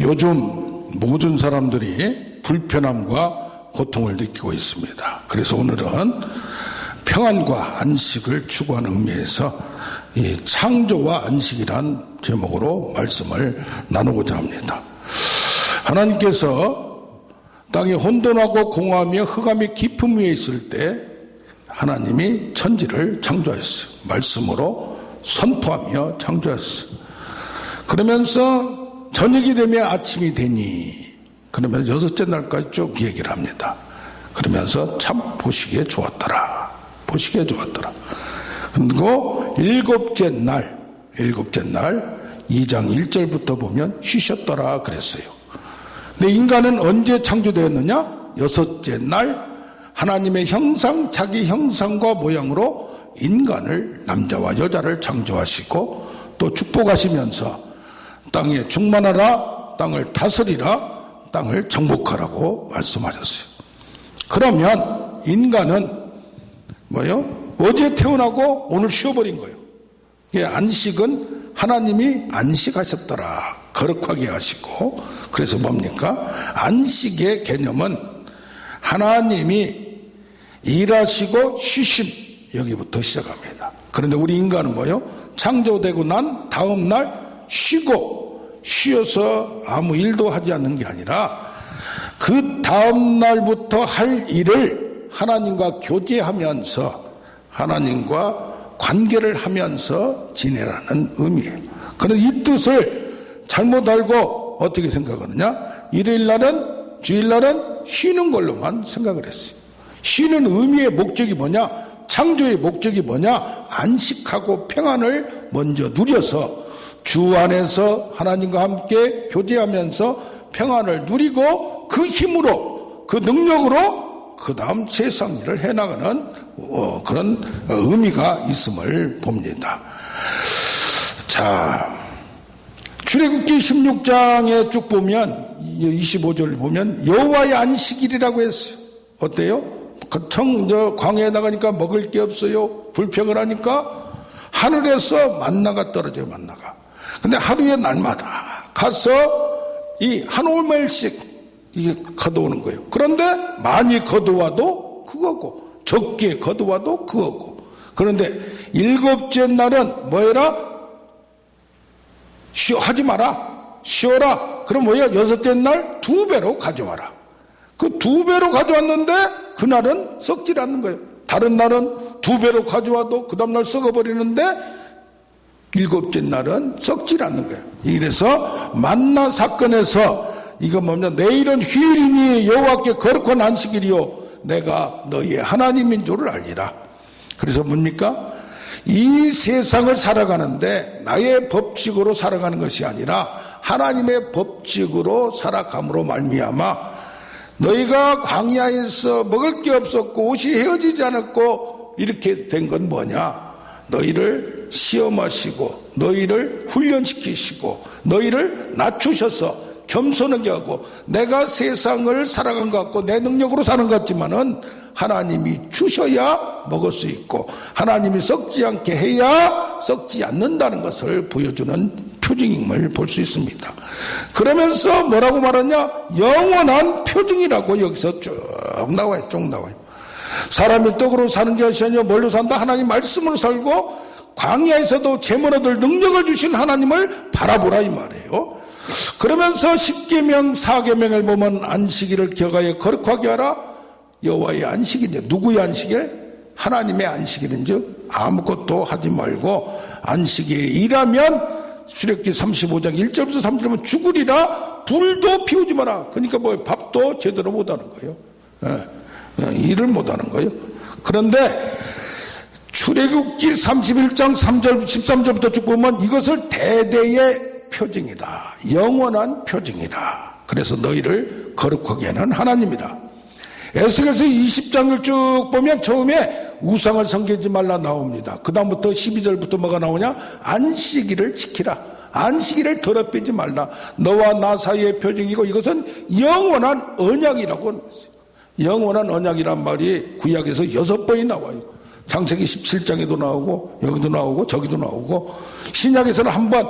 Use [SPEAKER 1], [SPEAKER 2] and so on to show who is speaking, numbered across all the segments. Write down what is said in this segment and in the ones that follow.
[SPEAKER 1] 요즘 모든 사람들이 불편함과 고통을 느끼고 있습니다. 그래서 오늘은 평안과 안식을 추구하는 의미에서 이 창조와 안식이란 제목으로 말씀을 나누고자 합니다. 하나님께서 땅이 혼돈하고 공허하며 흑암이 깊음 위에 있을 때 하나님이 천지를 창조했어요. 말씀으로 선포하며 창조했어요. 그러면서 저녁이 되면 아침이 되니 그러면서 여섯째 날까지 쭉 얘기를 합니다. 그러면서 참 보시기에 좋았더라. 보시기에 좋았더라. 그리고 일곱째 날, 일곱째 날 2장 1절부터 보면 쉬셨더라 그랬어요. 근데 인간은 언제 창조되었느냐? 여섯째 날 하나님의 형상, 자기 형상과 모양으로 인간을 남자와 여자를 창조하시고 또 축복하시면서 땅에 충만하라, 땅을 다스리라, 땅을 정복하라고 말씀하셨어요. 그러면 인간은 뭐요? 어제 태어나고 오늘 쉬어버린 거예요. 안식은 하나님이 안식하셨더라. 거룩하게 하시고. 그래서 뭡니까? 안식의 개념은 하나님이 일하시고 쉬심. 여기부터 시작합니다. 그런데 우리 인간은 뭐요? 창조되고 난 다음 날 쉬고 쉬어서 아무 일도 하지 않는 게 아니라 그 다음 날부터 할 일을 하나님과 교제하면서 하나님과 관계를 하면서 지내라는 의미예요. 그런데 이 뜻을 잘못 알고 어떻게 생각하느냐? 일요일 날은 주일 날은 쉬는 걸로만 생각을 했어요. 쉬는 의미의 목적이 뭐냐? 창조의 목적이 뭐냐? 안식하고 평안을 먼저 누려서 주 안에서 하나님과 함께 교제하면서 평안을 누리고 그 힘으로 그 능력으로 그 다음 세상 일을 해나가는 어, 그런 의미가 있음을 봅니다. 자, 출애굽기 16장에 쭉 보면 25절 보면 여호와의 안식일이라고 했어요. 어때요? 그 청, 저 광야에 나가니까 먹을 게 없어요. 불평을 하니까 하늘에서 만나가 떨어져요, 만나가. 근데 하루에 날마다 가서 이 한 오멜씩 이게 거두오는 거예요. 그런데 많이 거두어도 그거고 적게 거두어도 그거고 그런데 일곱째 날은 뭐해라? 쉬어 하지 마라. 쉬어라. 그럼 뭐야? 여섯째 날 두 배로 가져와라. 그 두 배로 가져왔는데 그날은 썩질 않는 거예요. 다른 날은 두 배로 가져와도 그 다음날 썩어버리는데 일곱째 날은 썩질 않는 거예요. 이래서 만나 사건에서 이거 뭐냐 내일은 휴일이니 여호와께 거룩한 안식일이요 내가 너희의 하나님인 줄을 알리라. 그래서 뭡니까? 이 세상을 살아가는데 나의 법칙으로 살아가는 것이 아니라 하나님의 법칙으로 살아감으로 말미암아 너희가 광야에서 먹을 게 없었고 옷이 헤어지지 않았고 이렇게 된 건 뭐냐? 너희를 시험하시고 너희를 훈련시키시고 너희를 낮추셔서 겸손하게 하고 내가 세상을 살아간 것 같고 내 능력으로 사는 것 같지만은 하나님이 주셔야 먹을 수 있고 하나님이 썩지 않게 해야 썩지 않는다는 것을 보여주는 표징임을 볼 수 있습니다. 그러면서 뭐라고 말하냐? 영원한 표징이라고 여기서 쭉 나와요. 쭉 나와요. 사람이 떡으로 사는 것이 아니라 뭘로 산다? 하나님 말씀으로 살고 광야에서도 제물 얻을 능력을 주신 하나님을 바라보라 이 말이에요. 그러면서 10계명 4계명을 보면 안식일을 기억하여 거룩하게 하라. 여호와의 안식일인데 누구의 안식일? 하나님의 안식일인즉 아무것도 하지 말고 안식일 일하면 출애굽기 35장 1절부터 3절은 죽으리라 불도 피우지 마라. 그러니까 뭐 밥도 제대로 못 하는 거예요. 예. 어, 일을 못하는 거예요. 그런데 출애굽기 31장 3절 13절부터 쭉 보면 이것을 대대의 표징이다. 영원한 표징이다. 그래서 너희를 거룩하게 하는 하나님이다. 에스겔서 20장을 쭉 보면 처음에 우상을 섬기지 말라 나옵니다. 그 다음부터 12절부터 뭐가 나오냐? 안식일을 지키라. 안식일을 더럽히지 말라. 너와 나 사이의 표징이고 이것은 영원한 언약이라고 하는 것이요 영원한 언약이란 말이 구약에서 여섯 번이 나와요. 창세기 17장에도 나오고 여기도 나오고 저기도 나오고 신약에서는 한 번.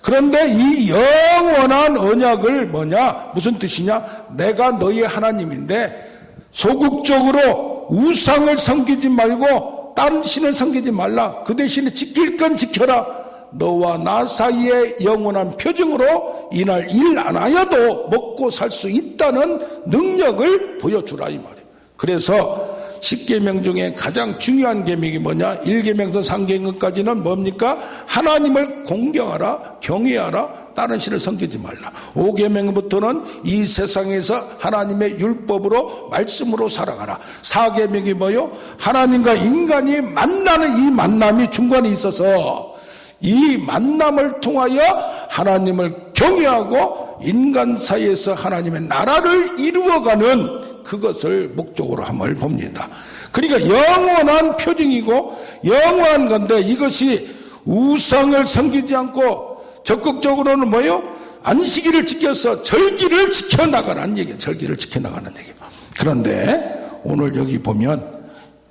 [SPEAKER 1] 그런데 이 영원한 언약을 뭐냐? 무슨 뜻이냐? 내가 너희 하나님인데 소극적으로 우상을 섬기지 말고 다른 신을 섬기지 말라. 그 대신에 지킬 건 지켜라. 너와 나 사이의 영원한 표정으로 이날 일 안 하여도 먹고 살 수 있다는 능력을 보여주라 이 말이에요. 그래서 10계명 중에 가장 중요한 계명이 뭐냐? 1계명서 3계명까지는 뭡니까? 하나님을 공경하라, 경외하라, 다른 신을 섬기지 말라. 5계명부터는 이 세상에서 하나님의 율법으로 말씀으로 살아가라. 4계명이 뭐요? 하나님과 인간이 만나는 이 만남이 중간에 있어서 이 만남을 통하여 하나님을 경외하고 인간 사이에서 하나님의 나라를 이루어가는 그것을 목적으로 함을 봅니다. 그러니까 영원한 표징이고 영원한 건데 이것이 우상을 섬기지 않고 적극적으로는 뭐요? 안식일을 지켜서 절기를 지켜나가라는 얘기예요. 절기를 지켜나가는 얘기예요. 그런데 오늘 여기 보면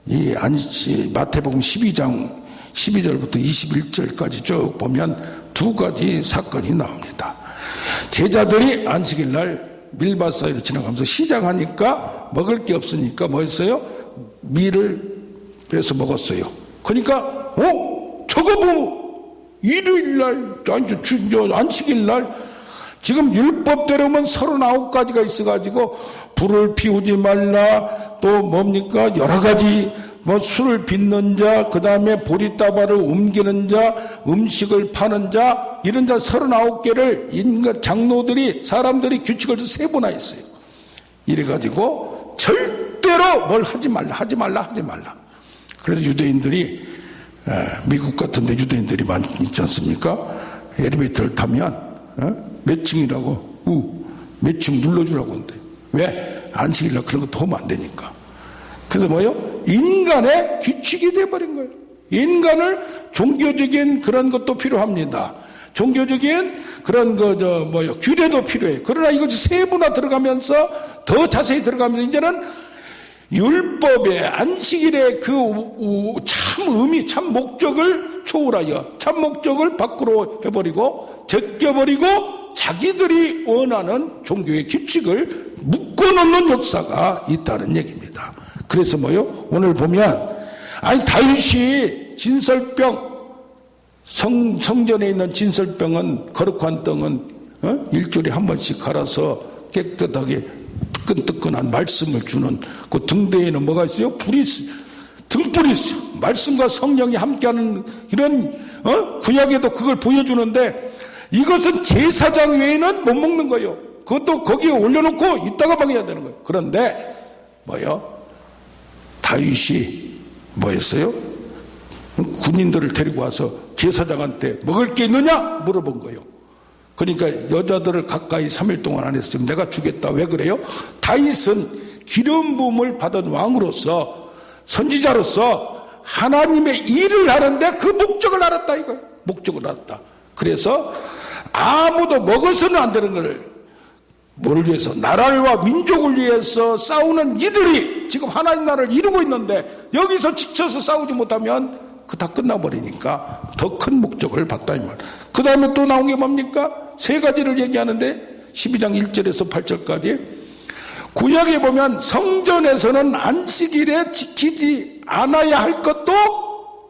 [SPEAKER 1] 이 안식 마태복음 12장 12절부터 21절까지 쭉 보면 두 가지 사건이 나옵니다. 제자들이 안식일 날 밀밭 사이로 지나가면서 시장하니까 먹을 게 없으니까 뭐 했어요? 밀을 빼서 먹었어요. 그러니까 어? 저거 뭐 일요일 날 안식일 날 지금 율법대로면 39가지가 있어가지고 불을 피우지 말라 또 뭡니까 여러 가지 뭐 술을 빚는 자, 그 다음에 보리다발을 옮기는 자, 음식을 파는 자, 이런 자 39개를 인간 장로들이, 사람들이 규칙을 세분화 했어요. 이래가지고 절대로 뭘 하지 말라, 하지 말라, 하지 말라. 그래서 유대인들이, 미국 같은데 유대인들이 많이 있지 않습니까? 엘리베이터를 타면, 몇 층이라고, 우, 몇 층 눌러주라고 한대. 왜? 안식일날 그런 거 도움 안 되니까. 그래서 뭐요? 인간의 규칙이 돼버린 거예요. 인간을 종교적인 그런 것도 필요합니다. 종교적인 그런 거, 저, 뭐요, 규례도 필요해요. 그러나 이것이 세분화 들어가면서 더 자세히 들어가면서 이제는 율법의 안식일의 그 참 의미, 참 목적을 초월하여 참 목적을 밖으로 해버리고 제껴버리고 자기들이 원하는 종교의 규칙을 묶어놓는 역사가 있다는 얘기입니다. 그래서 뭐요? 오늘 보면 아니 다윗이 진설병 성, 성전에 있는 진설병은 거룩한 떡은 어? 일주일에 한 번씩 갈아서 깨끗하게 뜨끈뜨끈한 말씀을 주는 그 등대에는 뭐가 있어요? 불이. 등불이 있어요. 말씀과 성령이 함께하는 이런 어? 구약에도 그걸 보여주는데 이것은 제사장 외에는 못 먹는 거예요. 그것도 거기에 올려놓고 이따가 먹어야 되는 거예요. 그런데 뭐요? 다윗이 뭐였어요? 군인들을 데리고 와서 제사장한테 먹을 게 있느냐 물어본 거예요. 그러니까 여자들을 가까이 3일 동안 안 했으면 내가 주겠다. 왜 그래요? 다윗은 기름 부음을 받은 왕으로서 선지자로서 하나님의 일을 하는데 그 목적을 알았다 이거예요. 목적을 알았다. 그래서 아무도 먹어서는 안 되는 것 을뭘 위해서 나라와 민족을 위해서 싸우는 이들이 지금 하나님 나라를 이루고 있는데 여기서 지쳐서 싸우지 못하면 그 다 끝나버리니까 더 큰 목적을 봤다 이 말. 그 다음에 또 나온 게 뭡니까? 세 가지를 얘기하는데 12장 1절에서 8절까지 구약에 보면 성전에서는 안식일에 지키지 않아야 할 것도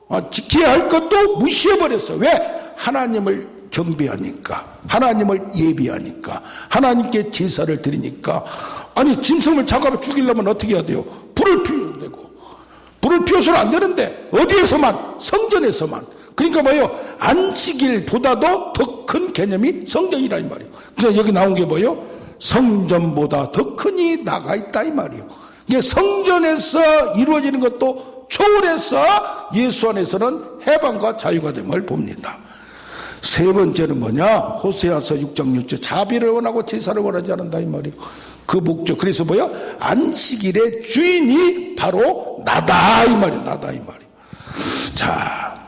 [SPEAKER 1] 아, 지켜야 할 것도 무시해버렸어. 왜? 하나님을 경배하니까 하나님을 예비하니까 하나님께 제사를 드리니까 아니 짐승을 잡아 죽이려면 어떻게 해야 돼요? 불을 피워야 되고 불을 피워서는 안 되는데 어디에서만 성전에서만 그러니까 뭐예요? 안식일보다도 더 큰 개념이 성전이라 이 말이에요. 그래서 여기 나온 게 뭐예요? 성전보다 더 큰이 나가 있다 이 말이에요. 이게 성전에서 이루어지는 것도 초월해서 예수 안에서는 해방과 자유가 됨을 봅니다. 세 번째는 뭐냐? 호세아서 6장 6절 자비를 원하고 제사를 원하지 않는다 이 말이에요. 그 목적 그래서 뭐야? 안식일의 주인이 바로 나다 이 말이에요. 나다 이 말이에요. 자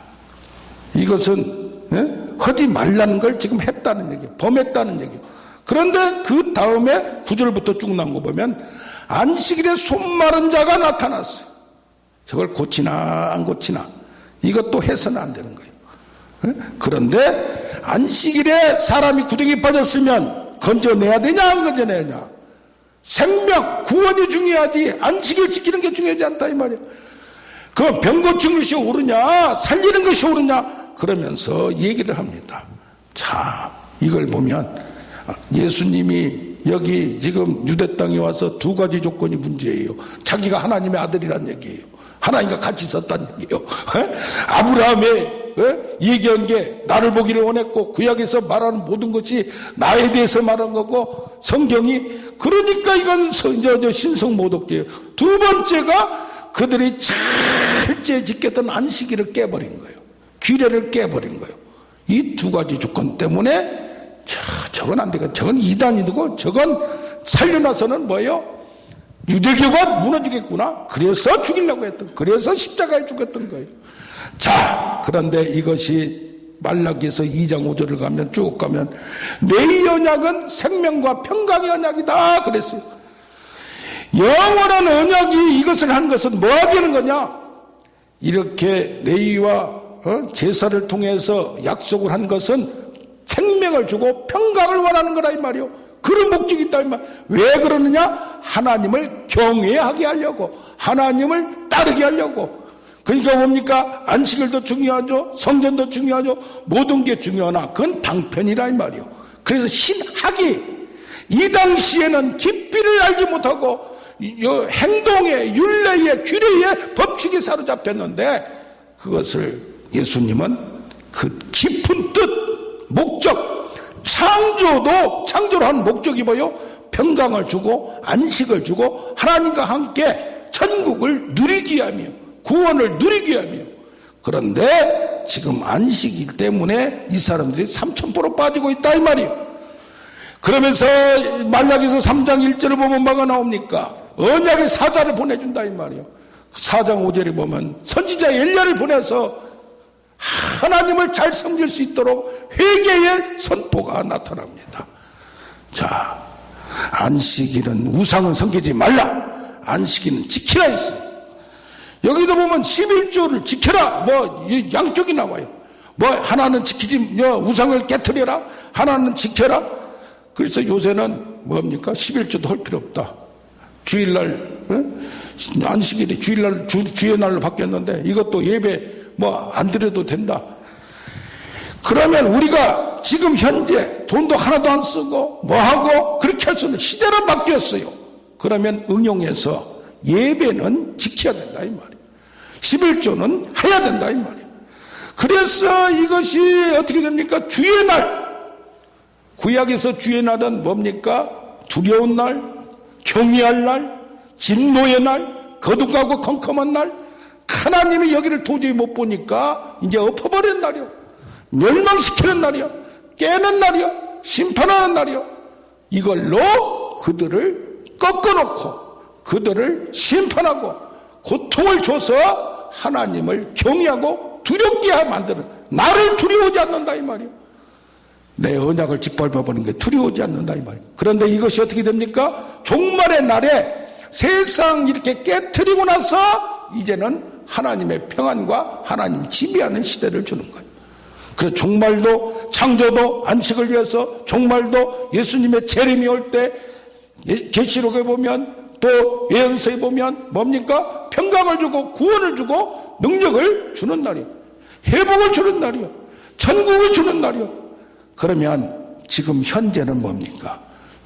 [SPEAKER 1] 이것은 예? 하지 말라는 걸 지금 했다는 얘기예요. 범했다는 얘기예요. 그런데 그 다음에 구절부터 쭉 나온 거 보면 안식일에 손 마른 자가 나타났어요. 저걸 고치나 안 고치나 이것도 해서는 안 되는 거예요. 그런데 안식일에 사람이 구덩이 빠졌으면 건져내야 되냐 안 건져내냐? 생명 구원이 중요하지. 안식일 지키는 게 중요하지 않다 이 말이야. 그 병고친 것이 옳으냐 살리는 것이 옳으냐? 그러면서 얘기를 합니다. 자 이걸 보면 예수님이 여기 지금 유대 땅에 와서 두 가지 조건이 문제예요. 자기가 하나님의 아들이란 얘기예요. 하나님과 같이 있었다는 얘기예요. 에? 아브라함의 에? 얘기한 게 나를 보기를 원했고 구약에서 말하는 모든 것이 나에 대해서 말한 거고 성경이 그러니까 이건 서- 저, 저 신성 모독죄예요 두 번째가 그들이 철저히 지켰던 안식일을 깨버린 거예요. 규례를 깨버린 거예요. 이 두 가지 조건 때문에 저, 저건 안 되겠 저건 이단이고 저건 살려놔서는 뭐예요? 유대교가 무너지겠구나. 그래서 죽이려고 했던, 그래서 십자가에 죽였던 거예요. 자, 그런데 이것이 말라기에서 2장 5절을 가면 쭉 가면 내 언약은 생명과 평강의 언약이다 그랬어요. 영원한 언약이 이것을 한 것은 뭐 하기는 거냐? 이렇게 레이와 어? 제사를 통해서 약속을 한 것은 생명을 주고 평강을 원하는 거라 이 말이요. 그런 목적이 있다 이 말. 왜 그러느냐? 하나님을 경외하게 하려고, 하나님을 따르게 하려고. 그러니까 뭡니까? 안식일도 중요하죠. 성전도 중요하죠. 모든 게 중요하나 그건 당편이라 이 말이요. 그래서 신학이 이 당시에는 깊이를 알지 못하고 이 행동의 윤례의 규례의 법칙에 사로잡혔는데 그것을 예수님은 그 깊은 뜻, 목적, 창조도 창조를 한 목적이 뭐요? 평강을 주고 안식을 주고 하나님과 함께 천국을 누리기 하며 구원을 누리기 하며 그런데 지금 안식일 때문에 이 사람들이 삼천포로 빠지고 있다 이 말이에요. 그러면서 말라기서 3장 1절을 보면 뭐가 나옵니까? 언약의 사자를 보내준다 이 말이에요. 4장 5절에 보면 선지자 엘리야를 보내서 하나님을 잘 섬길 수 있도록 회개의 선포가 나타납니다. 자, 안식일은 우상은 섬기지 말라. 안식일은 지키라 했어요. 여기도 보면 11조를 지켜라. 뭐 양쪽이 나와요. 뭐 하나는 지키지 뭐 우상을 깨뜨려라. 하나는 지켜라. 그래서 요새는 뭡니까? 11조도 할 필요 없다. 주일날 어? 안식일이 주일날 주, 주의 날로 바뀌었는데 이것도 예배 뭐 안 드려도 된다. 그러면 우리가 지금 현재 돈도 하나도 안 쓰고 뭐 하고 그렇게 할 수는 시대는 바뀌었어요. 그러면 응용해서 예배는 지켜야 된다 이 말이에요. 11조는 해야 된다 이 말이에요. 그래서 이것이 어떻게 됩니까? 주의 날. 구약에서 주의 날은 뭡니까? 두려운 날, 경외할 날, 진노의 날, 거룩하고 컴컴한 날, 하나님이 여기를 도저히 못 보니까 이제 엎어버린 날이요. 멸망시키는 날이요. 깨는 날이요. 심판하는 날이요. 이걸로 그들을 꺾어놓고 그들을 심판하고 고통을 줘서 하나님을 경외하고 두렵게 만드는 나를 두려워하지 않는다 이 말이요. 내 언약을 짓밟아버리는 게 두려워하지 않는다 이 말이에요. 그런데 이것이 어떻게 됩니까? 종말의 날에 세상 이렇게 깨뜨리고 나서 이제는 하나님의 평안과 하나님 지배하는 시대를 주는 거예요. 그래서 종말도 창조도 안식을 위해서 종말도 예수님의 재림이 올 때 계시록에 보면 또 예언서에 보면 뭡니까? 평강을 주고 구원을 주고 능력을 주는 날이요. 회복을 주는 날이요. 천국을 주는 날이요. 그러면 지금 현재는 뭡니까?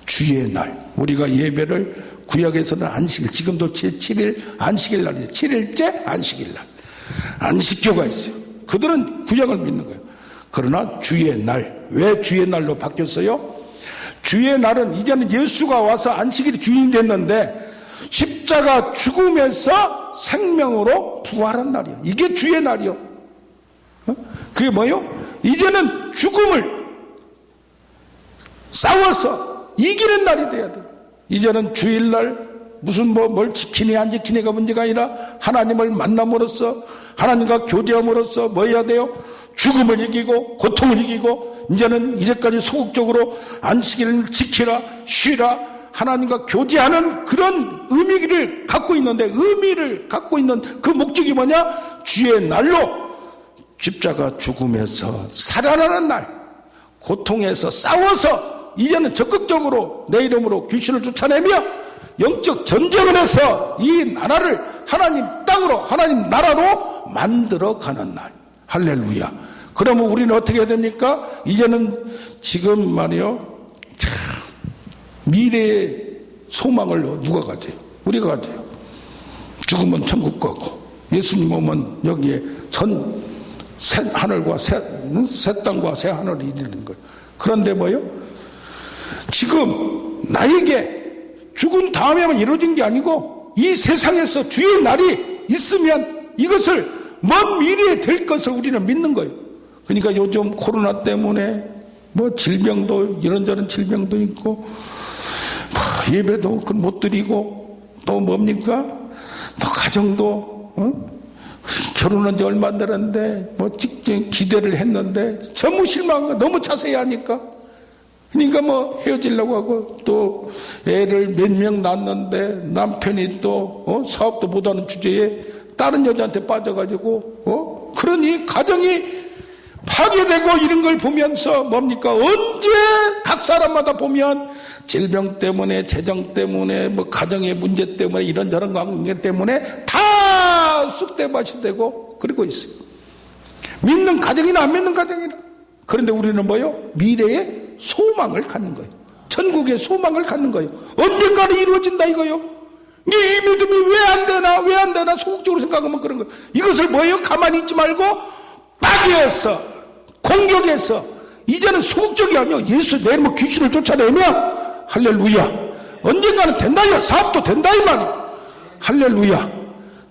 [SPEAKER 1] 주의 날. 우리가 예배를 구약에서는 안식일, 지금도 제7일 안식일 날이에요. 7일째 안식일 날. 안식교가 있어요. 그들은 구약을 믿는 거예요. 그러나 주의 날. 왜 주의 날로 바뀌었어요? 주의 날은 이제는 예수가 와서 안식일이 주인이 됐는데 십자가 죽음에서 생명으로 부활한 날이에요. 이게 주의 날이요. 어? 그게 뭐요? 이제는 죽음을 싸워서 이기는 날이 돼야 돼. 이제는 주일날 무슨 뭐 뭘 지키니 안 지키니가 문제가 아니라 하나님을 만남으로써 하나님과 교제함으로써 뭐 해야 돼요? 죽음을 이기고 고통을 이기고 이제는 이제까지 소극적으로 안식일을 지키라 쉬라 하나님과 교제하는 그런 의미를 갖고 있는데 의미를 갖고 있는 그 목적이 뭐냐? 주의 날로 십자가 죽음에서 살아나는 날 고통에서 싸워서 이제는 적극적으로 내 이름으로 귀신을 쫓아내며 영적 전쟁을 해서 이 나라를 하나님 땅으로 하나님 나라로 만들어 가는 날. 할렐루야. 그러면 우리는 어떻게 해야 됩니까? 이제는 지금 말이요. 참, 미래의 소망을 누가 가져요? 우리가 가져요. 죽으면 천국 가고 예수님 오면 여기에 전 새 하늘과 새, 응? 새 땅과 새 하늘이 이르는 거예요. 그런데 뭐요? 지금 나에게 죽은 다음에만 이루어진 게 아니고 이 세상에서 주의 날이 있으면 이것을 먼 미래에 될 것을 우리는 믿는 거예요. 그러니까 요즘 코로나 때문에 뭐 질병도 이런저런 질병도 있고 뭐 예배도 그못 드리고 또 뭡니까? 또 가정도 어? 결혼한 지 얼마 안 되는데 뭐 직접 기대를 했는데 전무 실망한 거 너무 자세히 하니까 그러니까 뭐 헤어지려고 하고 또 애를 몇 명 낳았는데 남편이 또 어? 사업도 못하는 주제에 다른 여자한테 빠져가지고 어? 그러니 가정이 파괴되고 이런 걸 보면서 뭡니까 언제 각 사람마다 보면 질병 때문에 재정 때문에 뭐 가정의 문제 때문에 이런저런 관계 때문에 다 쑥대밭이 되고 그러고 있어요. 믿는 가정이나 안 믿는 가정이나. 그런데 우리는 뭐요? 미래에 소망을 갖는 거예요. 천국의 소망을 갖는 거예요. 언젠가는 이루어진다 이거요. 이 믿음이 왜 안 되나 왜 안 되나 소극적으로 생각하면 그런 거예요. 이것을 뭐예요? 가만히 있지 말고 빠개어서 공격해서 이제는 소극적이 아니요. 예수 내 이름으로 귀신을 쫓아내며 할렐루야. 언젠가는 된다요. 사업도 된다 이 말이에요 할렐루야.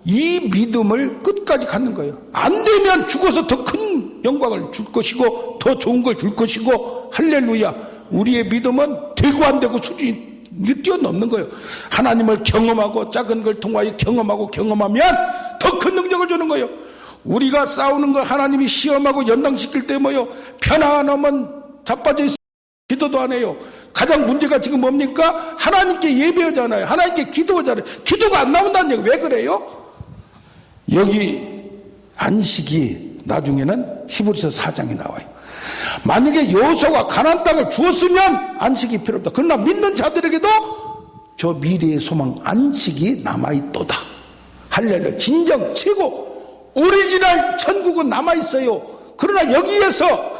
[SPEAKER 1] 이 믿음을 끝까지 갖는 거예요. 안 되면 죽어서 더 큰 영광을 줄 것이고 더 좋은 걸 줄 것이고 할렐루야. 우리의 믿음은 되고 안 되고 수준이 뛰어넘는 거예요. 하나님을 경험하고 작은 걸 통하여 경험하고 경험하면 더 큰 능력을 주는 거예요. 우리가 싸우는 거 하나님이 시험하고 연당시킬 때 뭐요? 편안하면 자빠져 있어. 기도도 안 해요. 가장 문제가 지금 뭡니까? 하나님께 예배하잖아요. 하나님께 기도하잖아요. 기도가 안 나온다는 얘기 왜 그래요? 여기 안식이 나중에는 히브리서 4장에 나와요. 만약에 여호수아가 가나안 땅을 주었으면 안식이 필요 없다. 그러나 믿는 자들에게도 저 미래의 소망 안식이 남아 있도다. 할렐루야. 진정 최고 오리지널 천국은 남아 있어요. 그러나 여기에서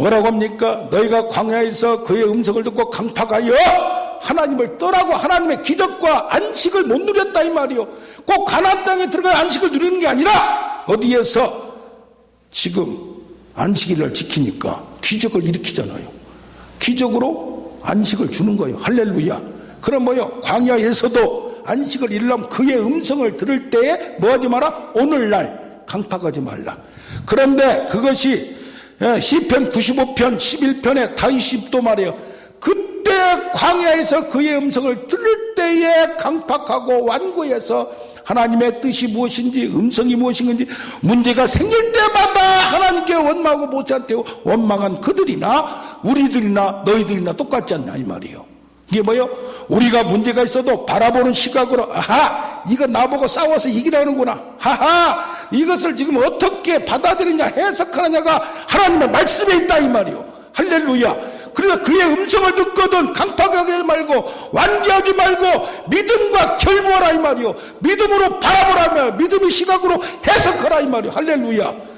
[SPEAKER 1] 뭐라고 합니까? 너희가 광야에서 그의 음성을 듣고 강팍하여 하나님을 떠나고 하나님의 기적과 안식을 못 누렸다 이 말이요. 꼭 가나안 땅에 들어가 안식을 누리는 게 아니라 어디에서 지금 안식일을 지키니까 기적을 일으키잖아요. 기적으로 안식을 주는 거예요. 할렐루야. 그럼 뭐요? 광야에서도 안식을 이루려면 그의 음성을 들을 때에 뭐 하지 마라? 오늘날 강팍하지 말라. 그런데 그것이 예, 시편 95편 11편에 다윗이 또 말해요. 그때 광야에서 그의 음성을 들을 때에 강팍하고 완고해서 하나님의 뜻이 무엇인지 음성이 무엇인지 문제가 생길 때마다 하나님께 원망하고 못한테요 원망한 그들이나 우리들이나 너희들이나 똑같지 않냐 이 말이에요 이게 뭐요? 우리가 문제가 있어도 바라보는 시각으로 아하 이거 나보고 싸워서 이기라는구나 하하 이것을 지금 어떻게 받아들이냐 해석하느냐가 하나님의 말씀에 있다 이 말이요 할렐루야. 그러니까 그의 음성을 듣거든 강팍하지 말고 완기하지 말고 믿음과 결부하라 이 말이요 믿음으로 바라보라 며 믿음의 시각으로 해석하라 이 말이요 할렐루야.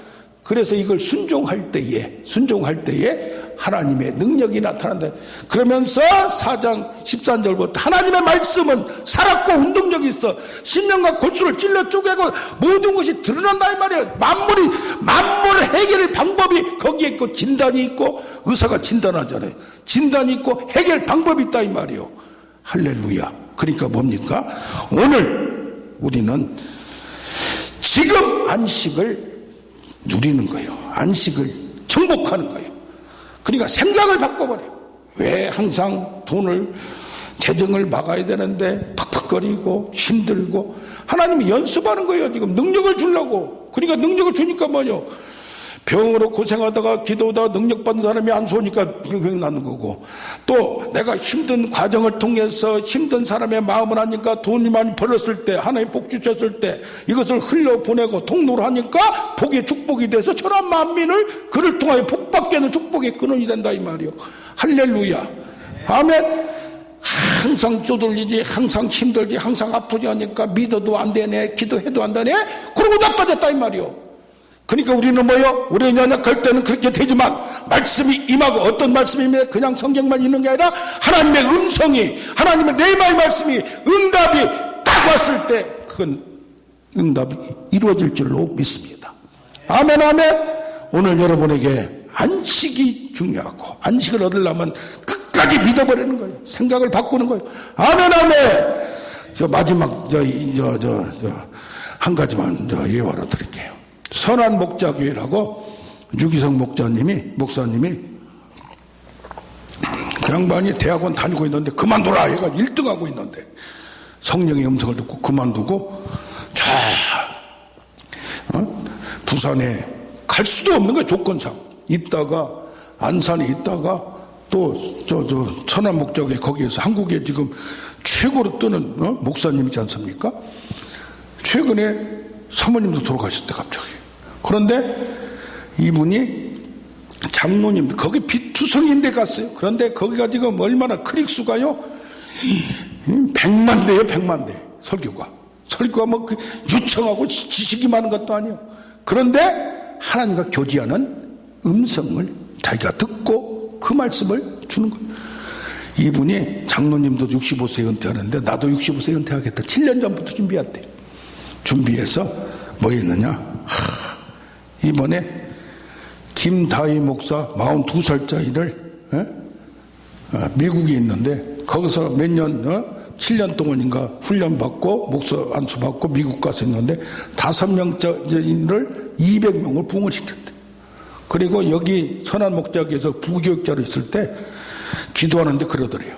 [SPEAKER 1] 그래서 이걸 순종할 때에 순종할 때에 하나님의 능력이 나타난다. 그러면서 4장 13절부터 하나님의 말씀은 살았고 운동력이 있어. 신령과 골수를 찔러 쪼개고 모든 것이 드러난다 이 말이에요. 만물이 만물 해결 방법이 거기에 있고 진단이 있고 의사가 진단하잖아요. 진단이 있고 해결 방법이 있다 이 말이에요. 할렐루야. 그러니까 뭡니까? 오늘 우리는 지금 안식을 누리는 거예요. 안식을 정복하는 거예요. 그러니까 생각을 바꿔버려요. 왜 항상 돈을, 재정을 막아야 되는데 팍팍거리고 힘들고 하나님이 연습하는 거예요. 지금 능력을 주려고. 그러니까 능력을 주니까 뭐요? 병으로 고생하다가 기도하다가 능력받는 사람이 안 좋으니까 병이 나는 거고. 또 내가 힘든 과정을 통해서 힘든 사람의 마음을 하니까 돈이 많이 벌었을 때 하나님 복 주셨을 때 이것을 흘려보내고 통로를 하니까 복이 축복이 돼서 천한 만민을 그를 통하여 복받게 하는 축복의 근원이 된다 이 말이요 할렐루야. 아멘. 항상 쪼들리지 항상 힘들지 항상 아프지 하니까 믿어도 안 되네 기도해도 안 되네. 그러고 나빠졌다 이 말이요 그러니까 우리는 뭐요? 우리는 연약할 때는 그렇게 되지만 말씀이 임하고 어떤 말씀이면 그냥 성경만 있는 게 아니라 하나님의 음성이 하나님의 내마의 말씀이 응답이 딱 왔을 때 그건 응답이 이루어질 줄로 믿습니다. 아멘 아멘. 오늘 여러분에게 안식이 중요하고 안식을 얻으려면 끝까지 믿어버리는 거예요. 생각을 바꾸는 거예요. 아멘 아멘. 저 마지막 저저저 한 가지만 저 예화로 드릴게요. 선한 목자 교회라고 유기성 목자님이 목사님이 그 양반이 대학원 다니고 있는데 그만둬라 얘가 1등하고 있는데 성령의 음성을 듣고 그만두고 자 어? 부산에 갈 수도 없는 거야 조건상 있다가 안산에 있다가 또 저 저 천안 목적에 거기에서 한국에 지금 최고로 뜨는 어? 목사님이지 않습니까? 최근에 사모님도 돌아가셨대 갑자기. 그런데 이분이 장로님 거기 비투성인데 갔어요. 그런데 거기가 지금 얼마나 크릭수가요? 백만 대요, 백만 대 설교가. 설교가 뭐그 유청하고 지- 지식이 많은 것도 아니에요. 그런데 하나님과 교제하는 음성을 자기가 듣고 그 말씀을 주는 거예요. 이분이 장로님도 65세 은퇴하는데 나도 65세 은퇴하겠다. 7년 전부터 준비했대. 준비해서 뭐 했느냐? 하, 이번에 김다희 목사 42살짜리를 어, 미국에 있는데 거기서 몇 년, 어? 7년 동안인가 훈련 받고 목사 안수 받고 미국 가서 있는데 다섯 명짜리를 200명을 부흥을 시켰대. 그리고 여기 선한 목자에서 부교육자로 있을 때 기도하는데 그러더래요.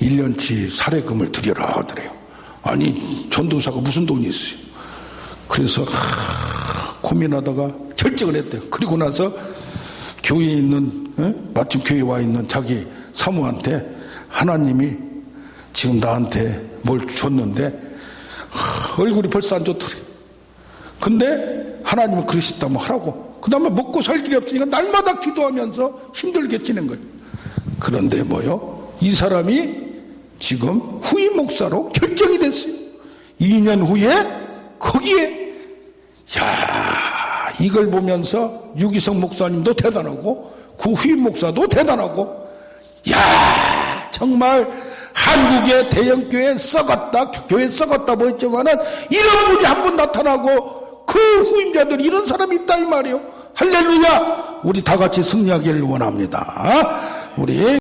[SPEAKER 1] 1년치 사례금을 드려라 하더래요. 아니 전도사가 무슨 돈이 있어요. 그래서 하, 고민하다가 결정을 했대요. 그리고 나서 교회에 있는 에? 마침 교회에 와 있는 자기 사모한테 하나님이 지금 나한테 뭘 줬는데 하, 얼굴이 벌써 안 좋더래. 근데 하나님은 그러셨다면 하라고. 그 다음에 먹고 살 길이 없으니까 날마다 기도하면서 힘들게 지낸 거예요. 그런데 뭐요? 이 사람이 지금 후임 목사로 결정이 됐어요. 2년 후에 거기에 야 이걸 보면서 유기성 목사님도 대단하고 그 후임 목사도 대단하고 야 정말 한국의 대형교회 썩었다 교회 썩었다 뭐 했지만은 이런 분이 한 분 나타나고 그 후임자들이 이런 사람이 있다 이 말이요. 할렐루야! 우리 다 같이 승리하기를 원합니다. 우리